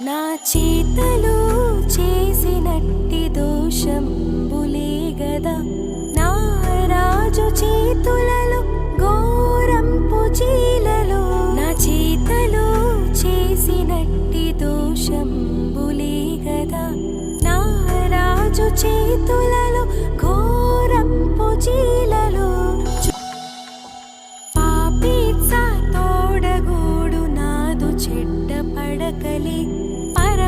నా చేతలు చేసినట్టి దోషం బులే గదా. నా రాజు చేతులలో ఘోరంపు చీలలో. నా చేతలు చేసినట్టి దోషం బులే గదా. నా రాజు చేతులలో ఘోరంపు చీలలో. పాపీత్స తోడగూడు నాదు చెడ్డ పడకలి.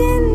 imagine